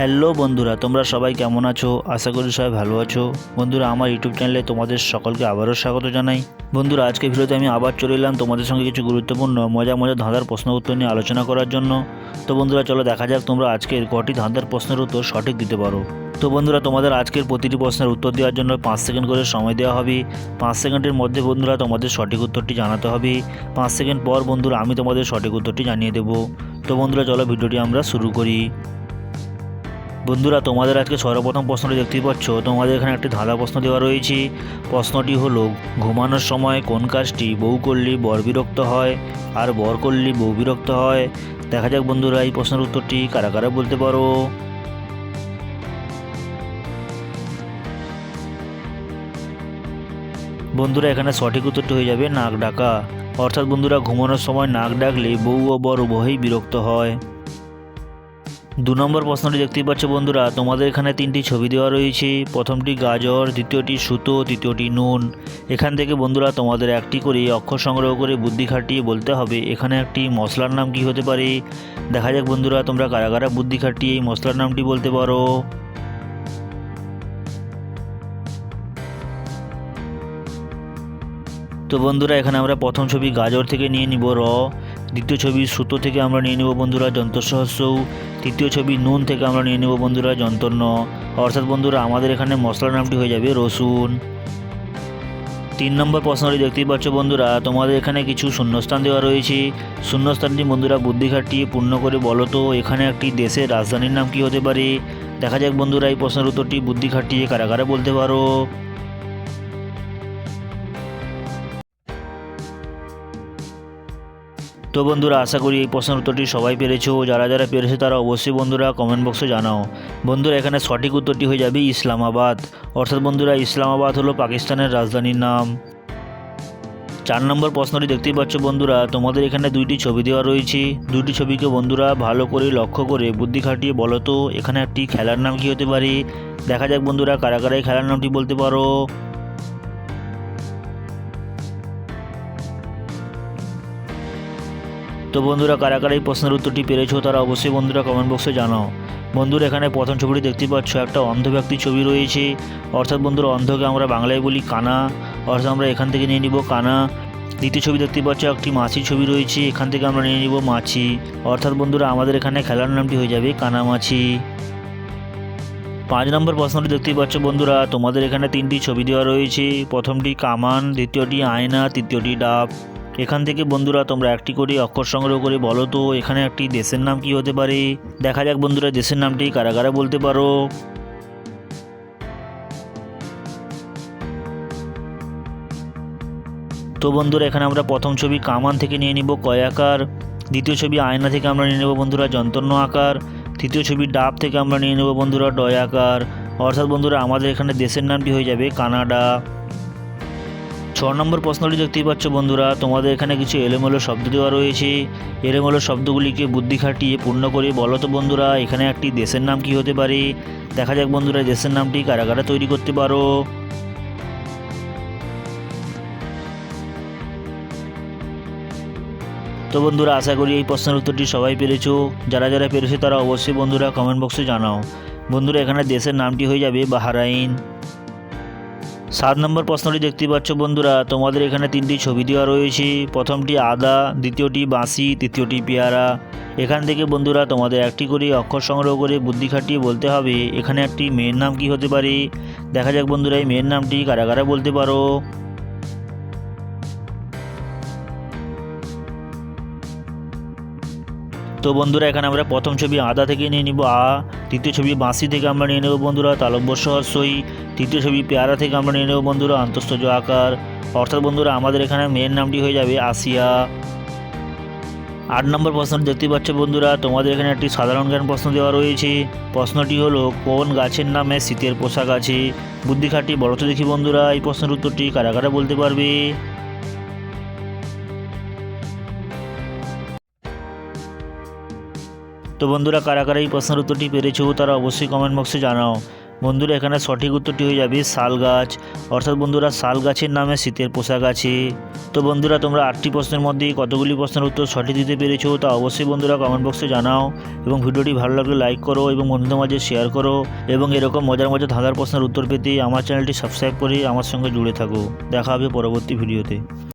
Hello বন্ধুরা, তোমরা সবাই কেমন আছো? আশা করি সবাই ভালো আছো। বন্ধুরা, আমার ইউটিউব চ্যানেলে তোমাদের সকলকে আবারও স্বাগত জানাই। বন্ধুরা, আজকে ভিডিওতে আমি আবার চলে এলাম তোমাদের সঙ্গে কিছু গুরুত্বপূর্ণ মজা মজা ধাঁধার প্রশ্ন উত্তর নিয়ে আলোচনা করার জন্য। তো বন্ধুরা, চলো দেখা যাক তোমরা আজকের কটি ধাঁধার প্রশ্নের উত্তর সঠিক দিতে পারো। তো বন্ধুরা, তোমাদের আজকের প্রতিটি প্রশ্নের উত্তর দেওয়ার জন্য পাঁচ সেকেন্ড করে সময় দেওয়া হবে। পাঁচ সেকেন্ডের মধ্যে বন্ধুরা, তোমাদের সঠিক উত্তরটি জানাতে হবে। পাঁচ সেকেন্ড পর বন্ধুরা, আমি তোমাদের সঠিক উত্তরটি জানিয়ে দেবো। তো বন্ধুরা, চলো ভিডিওটি আমরা শুরু করি। বন্ধুরা, তোমাদের আজকে সর্বপ্রথম প্রশ্নটি দেখতেই পাচ্ছ। তোমাদের এখানে একটি ধাঁধা প্রশ্ন দেওয়া রয়েছে। প্রশ্নটি হলো, ঘুমানোর সময় কোন কাজটি বউ করলে বর বিরক্ত হয় আর বর করলে বউ বিরক্ত হয়? দেখা যাক বন্ধুরা, এই প্রশ্নের উত্তরটি কারা কারা বলতে পারো? বন্ধুরা, এখানে সঠিক উত্তরটি হয়ে যাবে নাক ডাকা। অর্থাৎ বন্ধুরা, ঘুমানোর সময় নাক ডাকলে বউ ও বর উভয়ই বিরক্ত হয়। দু নম্বর প্রশ্নটি দেখতেই পাচ্ছ বন্ধুরা, তোমাদের এখানে তিনটি ছবি দেওয়া রয়েছে। প্রথমটি গাজর, দ্বিতীয়টি সুতো, তৃতীয়টি নুন। এখান থেকে বন্ধুরা, তোমাদের একটি করে অক্ষর সংগ্রহ করে বুদ্ধি খাটিয়ে বলতে হবে, এখানে একটি মশলার নাম কি হতে পারে? দেখা যাক বন্ধুরা, তোমরা কারা কারা বুদ্ধি খাটিয়ে এই মশলার নামটি বলতে পারো। তো বন্ধুরা, এখানে আমরা প্রথম ছবি গাজর থেকে নিয়ে নিব, র। দ্বিতীয় ছবি সুতো থেকে আমরা নিয়ে নেব বন্ধুরা যন্ত্রসহস্যৌ তৃতীয় ছবি নুন থেকে আমরা নিয়ে নেব বন্ধুরা যন্তর্ণ অর্থাৎ বন্ধুরা, আমাদের এখানে মশলার নামটি হয়ে যাবে রসুন। তিন নম্বর প্রশ্নটি দেখতেই পাচ্ছ বন্ধুরা, তোমাদের এখানে কিছু শূন্যস্থান দেওয়া রয়েছে। শূন্যস্থানটি বন্ধুরা বুদ্ধি খাটিয়ে পূর্ণ করে বলো তো, এখানে একটি দেশের রাজধানীর নাম কি হতে পারে? দেখা যাক বন্ধুরা, এই প্রশ্নের উত্তরটি বুদ্ধি খাটিয়ে কারা কারা বলতে পারো। তো বন্ধুরা, আশা করি এই প্রশ্নের উত্তরটি সবাই পেরেছ। যারা যারা পেরেছে তারা অবশ্যই বন্ধুরা কমেন্ট বক্সে জানাও। বন্ধুরা, এখানে সঠিক উত্তরটি হয়ে যাবে ইসলামাবাদ। অর্থাৎ বন্ধুরা, ইসলামাবাদ হলো পাকিস্তানের রাজধানীর নাম। চার নম্বর প্রশ্নটি দেখতেই পাচ্ছ বন্ধুরা, তোমাদের এখানে দুইটি ছবি দেওয়া রয়েছে। দুইটি ছবিকে বন্ধুরা ভালো করে লক্ষ্য করে বুদ্ধি খাটিয়ে বলো তো, এখানে একটি খেলার নাম কী হতে পারে? দেখা যাক বন্ধুরা, কারা কারা এই খেলার নামটি বলতে পারো। তো বন্ধুরা, কারা কারা এই প্রশ্নের উত্তরটি পেরেছ তারা অবশ্যই বন্ধুরা কমেন্ট বক্সে জানাও। বন্ধুরা, এখানে প্রথম ছবিটি দেখতে পাচ্ছ, একটা অন্ধ ব্যক্তির ছবি রয়েছে। অর্থাৎ বন্ধুরা, অন্ধকে আমরা বাংলায় বলি কানা। অর্থাৎ আমরা এখান থেকে নিয়ে নিব কানা। দ্বিতীয় ছবি দেখতে পাচ্ছ, একটি মাছির ছবি রয়েছে, এখান থেকে আমরা নিয়ে নিব মাছি। অর্থাৎ বন্ধুরা, আমাদের এখানে খেলার নামটি হয়ে যাবে কানামাছি পাঁচ নম্বর প্রশ্নটি দেখতেই পাচ্ছ বন্ধুরা, তোমাদের এখানে তিনটি ছবি দেওয়া রয়েছে। প্রথমটি কামান, দ্বিতীয়টি আয়না, তৃতীয়টি ডাব। এখান থেকে বন্ধুরা, তোমরা একটি করে অক্ষর সংগ্রহ করে বলো তো, এখানে একটি দেশের নাম কি হতে পারে? দেখা যাক বন্ধুরা, দেশের নামটি কারা কারা বলতে পারো? তো বন্ধুরা, এখানে আমরা প্রথম ছবি কামান থেকে নিয়ে নিব, কয় আকার? দ্বিতীয় ছবি আয়না থেকে আমরা নিয়ে নেব বন্ধুরা যন্তন্য আকার। তৃতীয় ছবি ডাব থেকে আমরা নিয়ে নেব বন্ধুরা, ডয় আকার। অর্থাৎ বন্ধুরা, আমাদের এখানে দেশের নামটি হয়ে যাবে কানাডা। ছ নম্বর প্রশ্নটি দেখতেই পাচ্ছ বন্ধুরা, তোমাদের এখানে কিছু এলোমেলো শব্দ দেওয়া রয়েছে। এলোমেলো শব্দগুলিকে বুদ্ধি খাটিয়ে পূর্ণ করে বলো তো বন্ধুরা, এখানে একটি দেশের নাম কি হতে পারে? দেখা যাক বন্ধুরা, দেশের নামটি কারা কারা তৈরি করতে পারো। তো বন্ধুরা, আশা করি এই প্রশ্নের উত্তরটি সবাই পেরেছ। যারা যারা পেরেছে তারা অবশ্যই বন্ধুরা কমেন্ট বক্সে জানাও। বন্ধুরা, এখানে দেশের নামটি হয়ে যাবে বাহারাইন। সাত নম্বর প্রশ্নটি দেখতে পাচ্ছ বন্ধুরা। তোমাদের এখানে তিনটি ছবি দেওয়া রয়েছে। প্রথমটি আদা, দ্বিতীয়টি বাঁশি, তৃতীয়টি পেয়ারা। এখান থেকে বন্ধুরা তোমাদের একটি করে অক্ষর সংগ্রহ করে বুদ্ধি খাটিয়ে বলতে হবে। এখানে একটি মেয়ের নাম কি হতে পারে? দেখা যাক বন্ধুরা, এই মেয়ের নামটি কারা কারা বলতে পারো? তো বন্ধুরা, এখানে আমরা প্রথম ছবি আদা থেকে নিয়ে নিব, আ তৃতীয় ছবি বাঁশি থেকে আমরা নিয়ে নেব বন্ধুরা, তালব্য সহস্যই তৃতীয় ছবি পেয়ারা থেকে আমরা নিয়ে নেব বন্ধুরা, আন্তঃস্থজ আকার। অর্থাৎ বন্ধুরা, আমাদের এখানে মেয়ের নামটি হয়ে যাবে আসিয়া। আট নম্বর প্রশ্ন দেখতে পাচ্ছ বন্ধুরা, তোমাদের এখানে একটি সাধারণ জ্ঞান প্রশ্ন দেওয়া রয়েছে। প্রশ্নটি হলো, কোন গাছের নামে শীতের পোশাক আছে? বুদ্ধি খাটি বড় তো দেখি বন্ধুরা, এই প্রশ্নের উত্তরটি কারা কারা বলতে পারবে? তো বন্ধুরা, কারা কারা এই প্রশ্নের উত্তরটি পেরেছ তারা অবশ্যই কমেন্ট বক্সে জানাও। বন্ধুরা, এখানে সঠিক উত্তরটি হয়ে যাবে শাল গাছ। অর্থাৎ বন্ধুরা, শাল গাছের নামে শীতের পোশাক আছে। তো বন্ধুরা, তোমরা আটটি প্রশ্নের মধ্যে কতগুলি প্রশ্নের উত্তর সঠিক দিতে পেরেছ তা অবশ্যই বন্ধুরা কমেন্ট বক্সে জানাও। এবং ভিডিওটি ভালো লাগলে লাইক করো এবং বন্ধুদের মাঝে শেয়ার করো। এবং এরকম মজার মজার ধাঁধার প্রশ্নের উত্তর পেতে আমার চ্যানেলটি সাবস্ক্রাইব করে আমার সঙ্গে জুড়ে থাকো। দেখা হবে পরবর্তী ভিডিওতে